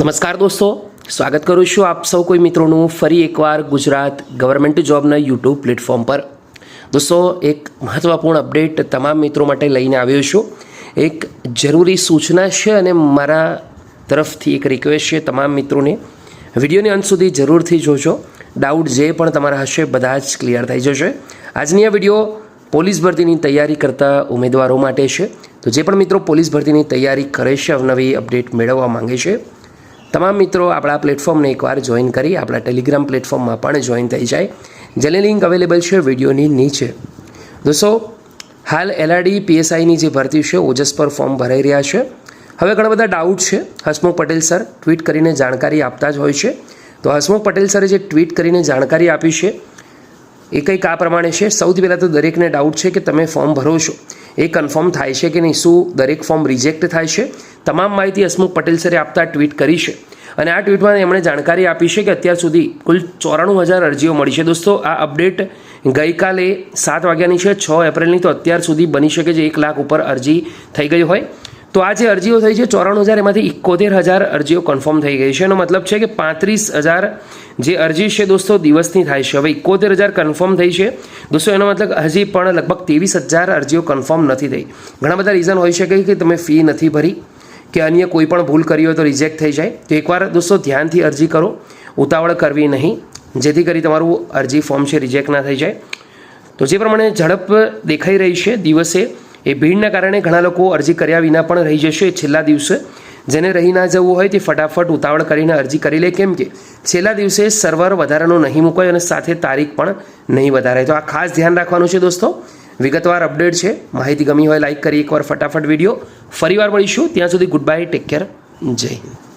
નમસ્કાર દોસ્તો, સ્વાગત કરું છું આપ સૌ કોઈ મિત્રોનું ફરી એકવાર ગુજરાત ગવર્મેન્ટ જોબના યુટ્યુબ પ્લેટફોર્મ પર. દોસ્તો, એક મહત્ત્વપૂર્ણ અપડેટ તમામ મિત્રો માટે લઈને આવ્યો છું. એક જરૂરી સૂચના છે અને મારા તરફથી એક રિક્વેસ્ટ છે તમામ મિત્રોને. વિડીયોની અંત સુધી જરૂરથી જોજો. ડાઉટ જે પણ તમારા હશે બધા જ ક્લિયર થઈ જશે. આજની આ વીડિયો પોલીસ ભરતીની તૈયારી કરતા ઉમેદવારો માટે છે. તો જે પણ મિત્રો પોલીસ ભરતીની તૈયારી કરે છે, અવનવી અપડેટ મેળવવા માંગે છે તમામ મિત્રો આપણા પ્લેટફોર્મને એકવાર જોઈન કરી આપણા ટેલિગ્રામ પ્લેટફોર્મમાં પણ જોઈન થઈ જાય. જેની લિંક અવેલેબલ છે વિડીયોની નીચે. દોસ્તો, હાલ એલઆરડી પીએસઆઈની જે ભરતી છે, ઓજસ પર ફોર્મ ભરાઈ રહ્યા છે. હવે ઘણા બધા ડાઉટ છે. હસમુખ પટેલ સર ટ્વીટ કરીને જાણકારી આપતા જ હોય છે. તો હસમુખ પટેલ સરે જે ટ્વીટ કરીને જાણકારી આપી છે, એ કંઈક આ પ્રમાણે છે. સૌથી પહેલાં તો દરેકને ડાઉટ છે કે તમે ફોર્મ ભરો છો. એ કન્ફર્મ થાય છે કે નહીં? શું દરેક ફોર્મ રિજેક્ટ થાય છે? તમામ માહિતી હસમુખ પટેલ સરે આપતા ટ્વીટ કરી છે. અને આ ટ્વીટમાં એમણે જાણકારી આપી છે કે અત્યાર સુધી કુલ ચોરાણું હજાર અરજીઓ મળી છે. દોસ્તો, આ અપડેટ ગઈકાલે સાત વાગ્યાની છે, છ એપ્રિલની, તો અત્યાર સુધી બની શકે છે એક લાખ ઉપર અરજી થઈ ગઈ હોય. તો આ જે અરજીઓ થઈ છે ચોરાણું હજાર એમાંથી ઇકોતેર હજાર અરજીઓ કન્ફર્મ થઈ ગઈ છે. એનો મતલબ છે કે પાંત્રીસ હજાર જે અરજી છે, દોસ્તો, દિવસની થાય છે. હવે ઇકોતેર હજાર કન્ફર્મ થઈ છે. દોસ્તો, એનો મતલબ હજી પણ લગભગ ત્રેવીસ હજાર અરજીઓ કન્ફર્મ નથી થઈ. ઘણા બધા રીઝન હોઈ શકે કે તમે ફી નથી ભરી. કે અન્ય કોઈ પણ ભૂલ કરી હોય તો રિજેક્ટ થઈ જાય. તો એકવાર દોસ્તો ધ્યાનથી અરજી કરો. ઉતાવળ કરવી નહીં. જેથી કરી તમારું અરજી ફોર્મ છે રિજેક્ટ ના થઈ જાય. તો જે પ્રમાણે ઝડપ દેખાઈ રહી છે દિવસે, એ ભીડના કારણે ઘણા લોકો અરજી કર્યા વિના પણ રહી જશે છેલ્લા દિવસે. જેને રહી ના જવું હોય તે ફટાફટ ઉતાવળ કરીને અરજી કરી લે. કેમ કે છેલ્લા દિવસે સર્વર વધારાનું નહીં મૂકાય અને સાથે તારીખ પણ નહીં વધારે. તો આ ખાસ ધ્યાન રાખવાનું છે દોસ્તો. વિગતવાર અપડેટ છે. માહિતી ગમી હોય લાઇક કરી એકવાર ફટાફટ વીડિયો ફરીવાર મળીશું. ત્યાં સુધી ગુડ બાય ટેક કેર જય હિન્દ.